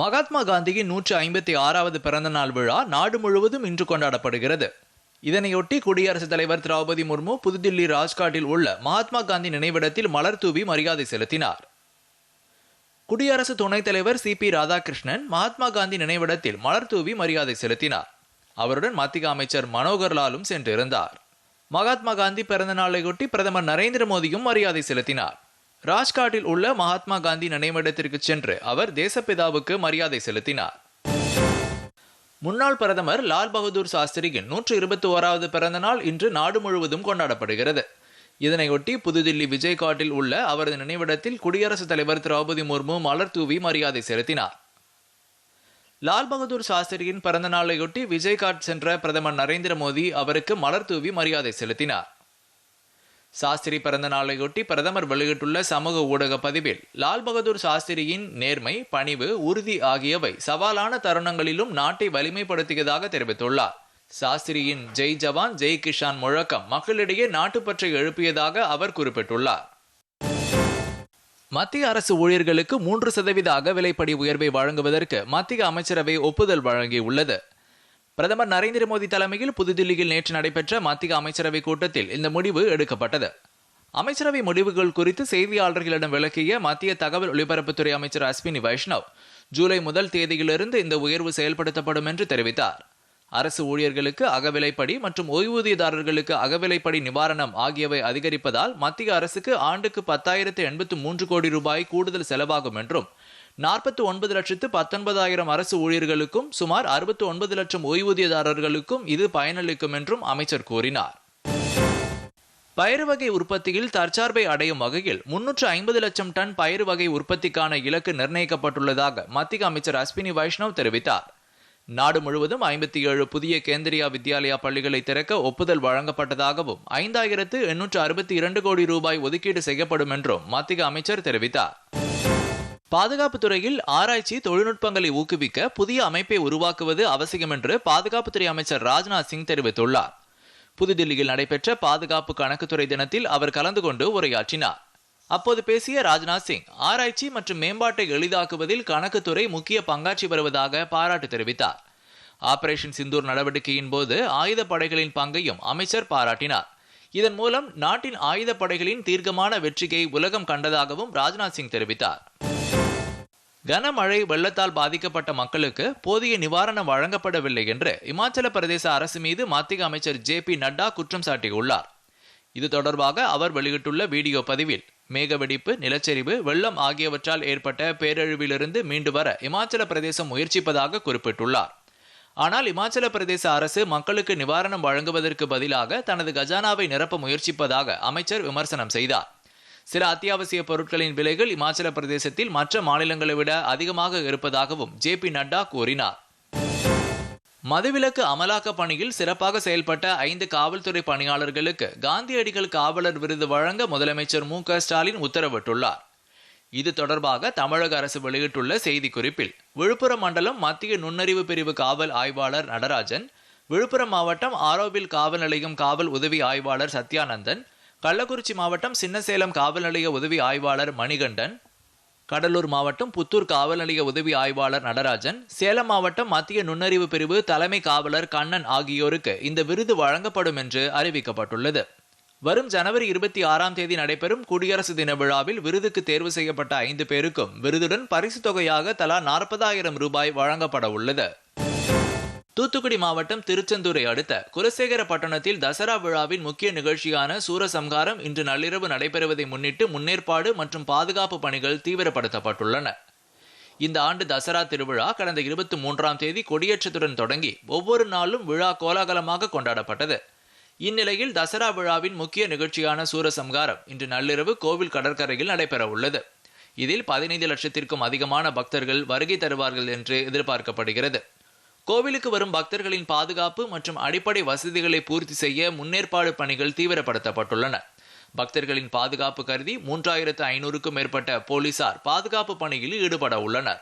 மகாத்மா காந்தியின் நூற்று ஐம்பத்தி ஆறாவது பிறந்த நாள் விழா நாடு முழுவதும் இன்று கொண்டாடப்படுகிறது. இதனையொட்டி குடியரசுத் தலைவர் திரௌபதி முர்மு புதுதில்லி ராஜ்காட்டில் உள்ள மகாத்மா காந்தி நினைவிடத்தில் மலர் தூவி மரியாதை செலுத்தினார். குடியரசு துணைத் தலைவர் சி பி ராதாகிருஷ்ணன் மகாத்மா காந்தி நினைவிடத்தில் மலர் தூவி மரியாதை செலுத்தினார். அவருடன் மத்திய அமைச்சர் மனோகர் லாலும் சென்றிருந்தார். மகாத்மா காந்தி பிறந்த நாளையொட்டி பிரதமர் நரேந்திர மோடியும் மரியாதை செலுத்தினார். ராஜ்காட்டில் உள்ள மகாத்மா காந்தி நினைவிடத்திற்கு சென்று அவர் தேசப்பிதாவுக்கு மரியாதை செலுத்தினார். முன்னாள் பிரதமர் லால் பகதூர் சாஸ்திரியின் நூற்று இருபத்தி ஓராவது பிறந்த நாள் இன்று நாடு முழுவதும் கொண்டாடப்படுகிறது. இதனையொட்டி புதுதில்லி விஜய்காட்டில் உள்ள அவரது நினைவிடத்தில் குடியரசுத் தலைவர் திரௌபதி முர்மு மலர் தூவி மரியாதை செலுத்தினார். லால் பகதூர் சாஸ்திரியின் பிறந்த நாளையொட்டி விஜய்காட் சென்ற பிரதமர் நரேந்திர மோடி அவருக்கு மலர் தூவி மரியாதை செலுத்தினார். சாஸ்திரி பிறந்த நாளையொட்டி பிரதமர் வெளியிட்டுள்ள சமூக ஊடக பதிவில் லால் பகதூர் சாஸ்திரியின் நேர்மை பணிவு உறுதி ஆகியவை சவாலான தருணங்களிலும் நாட்டை வலிமைப்படுத்தியதாக தெரிவித்துள்ளார். சாஸ்திரியின் ஜெய் ஜவான் ஜெய் கிஷான் முழக்கம் மக்களிடையே நாட்டுப்பற்றை எழுப்பியதாக அவர் குறிப்பிட்டுள்ளார். மத்திய அரசு ஊழியர்களுக்கு மூன்று சதவீத அகவிலைப்படி உயர்வை வழங்குவதற்கு மத்திய அமைச்சரவை ஒப்புதல் வழங்கியுள்ளது. பிரதமர் நரேந்திர மோடி தலைமையில் புதுதில்லியில் நேற்று நடைபெற்ற மத்திய அமைச்சரவை கூட்டத்தில் இந்த முடிவு எடுக்கப்பட்டது. அமைச்சரவை முடிவுகள் குறித்து செய்தியாளர்களிடம் விளக்கிய மத்திய தகவல் ஒலிபரப்புத்துறை அமைச்சர் அஸ்வினி வைஷ்ணவ் ஜூலை முதல் தேதியிலிருந்து இந்த உயர்வு செயல்படுத்தப்படும் என்று தெரிவித்தார். அரசு ஊழியர்களுக்கு அகவிலைப்படி மற்றும் ஓய்வூதியதாரர்களுக்கு அகவிலைப்படி நிவாரணம் ஆகியவை அதிகரிப்பதால் மத்திய அரசுக்கு ஆண்டுக்கு பத்தாயிரத்து எண்பத்து மூன்று கோடி ரூபாய் கூடுதல் செலவாகும் என்றும் நாற்பத்தி ஒன்பது லட்சத்து பத்தொன்பதாயிரம் அரசு ஊழியர்களுக்கும் சுமார் அறுபத்தி ஒன்பது லட்சம் ஓய்வூதியதாரர்களுக்கும் இது பயனளிக்கும் என்றும் அமைச்சர் கூறினார். பயிறு வகை உற்பத்தியில் தற்சார்பை அடையும் வகையில் முன்னூற்று ஐம்பது லட்சம் டன் பயிறு வகை உற்பத்திக்கான இலக்கு நிர்ணயிக்கப்பட்டுள்ளதாக மத்திய அமைச்சர் அஸ்வினி வைஷ்ணவ் தெரிவித்தார். நாடு முழுவதும் ஐம்பத்தி ஏழு புதிய கேந்திரியா வித்யாலயா பள்ளிகளை திறக்க ஒப்புதல் வழங்கப்பட்டதாகவும் ஐந்தாயிரத்து எண்ணூற்று அறுபத்தி இரண்டு கோடி ரூபாய் ஒதுக்கீடு செய்யப்படும் என்றும் மத்திய அமைச்சர் தெரிவித்தார். பாதுகாப்பு துறையில் ஆராய்ச்சி தொழில்நுட்பங்களை ஊக்குவிக்க புதிய அமைப்பை உருவாக்குவது அவசியம் என்று பாதுகாப்புத்துறை அமைச்சர் ராஜ்நாத் சிங் தெரிவித்துள்ளார். புதுதில்லியில் நடைபெற்ற பாதுகாப்பு கணக்குத்துறை தினத்தில் அவர் கலந்து கொண்டு உரையாற்றினார். அப்போது பேசிய ராஜ்நாத் சிங் ஆராய்ச்சி மற்றும் மேம்பாட்டை எளிதாக்குவதில் கணக்குத்துறை முக்கிய பங்காற்றி வருவதாக பாராட்டு தெரிவித்தார். ஆபரேஷன் சிந்தூர் நடவடிக்கையின் போது ஆயுத படைகளின் பங்கையும் அமைச்சர் பாராட்டினார். இதன் மூலம் நாட்டின் ஆயுத படைகளின் தீர்க்கமான வெற்றியை உலகம் கண்டதாகவும் ராஜ்நாத் சிங் தெரிவித்தார். கனமழை வெள்ளத்தால் பாதிக்கப்பட்ட மக்களுக்கு போதிய நிவாரணம் வழங்கப்படவில்லை என்று இமாச்சல பிரதேச அரசு மீது மத்திய அமைச்சர் ஜே பி நட்டா குற்றம் சாட்டியுள்ளார். இது தொடர்பாக அவர் வெளியிட்டுள்ள வீடியோ பதிவில் மேகவெடிப்பு நிலச்சரிவு வெள்ளம் ஆகியவற்றால் ஏற்பட்ட பேரழிவிலிருந்து மீண்டு வர இமாச்சல பிரதேசம் முயற்சிப்பதாக குறிப்பிட்டுள்ளார். ஆனால் இமாச்சல பிரதேச அரசு மக்களுக்கு நிவாரணம் வழங்குவதற்கு பதிலாக தனது கஜானாவை நிரப்ப முயற்சிப்பதாக அமைச்சர் விமர்சனம் செய்தார். சில அத்தியாவசிய பொருட்களின் விலைகள் இமாச்சல பிரதேசத்தில் மற்ற மாநிலங்களை விட அதிகமாக இருப்பதாகவும் ஜே பி நட்டா கூறினார். மதுவிலக்கு அமலாக்க பணியில் சிறப்பாக செயல்பட்ட ஐந்து காவல்துறை பணியாளர்களுக்கு காந்தியடிகள் காவலர் விருது வழங்க முதலமைச்சர் மு க ஸ்டாலின் உத்தரவிட்டுள்ளார். இது தொடர்பாக தமிழக அரசு வெளியிட்டுள்ள செய்திக்குறிப்பில் விழுப்புரம் மண்டலம் மத்திய நுண்ணறிவு பிரிவு காவல் ஆய்வாளர் நடராஜன் விழுப்புரம் மாவட்டம் ஆரோவில் காவல் நிலையம் காவல் உதவி ஆய்வாளர் சத்யானந்தன் கள்ளக்குறிச்சி மாவட்டம் சின்னசேலம் காவல் நிலைய உதவி ஆய்வாளர் மணிகண்டன் கடலூர் மாவட்டம் புத்தூர் காவல் நிலைய உதவி ஆய்வாளர் நடராஜன் சேலம் மாவட்டம் மத்திய நுண்ணறிவு பிரிவு தலைமை காவலர் கண்ணன் ஆகியோருக்கு இந்த விருது வழங்கப்படும் என்று அறிவிக்கப்பட்டுள்ளது. வரும் ஜனவரி இருபத்தி ஆறாம் தேதி நடைபெறும் குடியரசு தின விழாவில் விருதுக்கு தேர்வு செய்யப்பட்ட ஐந்து பேருக்கும் விருதுடன் பரிசு தொகையாக தலா நாற்பதாயிரம் ரூபாய் வழங்கப்பட உள்ளது. தூத்துக்குடி மாவட்டம் திருச்செந்தூரை அடுத்த குலசேகர பட்டணத்தில் தசரா விழாவின் முக்கிய நிகழ்ச்சியான சூரசம்ஹாரம் இன்று நள்ளிரவு நடைபெறுவதை முன்னிட்டு முன்னேற்பாடு மற்றும் பாதுகாப்பு பணிகள் தீவிரப்படுத்தப்பட்டுள்ளன. இந்த ஆண்டு தசரா திருவிழா கடந்த இருபத்தி மூன்றாம் தேதி கொடியேற்றத்துடன் தொடங்கி ஒவ்வொரு நாளும் விழா கோலாகலமாக கொண்டாடப்பட்டது. இந்நிலையில் தசரா விழாவின் முக்கிய நிகழ்ச்சியான சூரசம்ஹாரம் இன்று நள்ளிரவு கோவில் கடற்கரையில் நடைபெற உள்ளது இதில் பதினைந்து லட்சத்திற்கும் அதிகமான பக்தர்கள் வருகை தருவார்கள் என்று எதிர்பார்க்கப்படுகிறது. கோவிலுக்கு வரும் பக்தர்களின் பாதுகாப்பு மற்றும் அடிப்படை வசதிகளை பூர்த்தி செய்ய முன்னேற்பாடு பணிகள் தீவிரப்படுத்தப்பட்டுள்ளன. பக்தர்களின் பாதுகாப்பு கருதி மூன்றாயிரத்து ஐநூறுக்கும் மேற்பட்ட போலீசார் பாதுகாப்பு பணியில் ஈடுபட உள்ளனர்.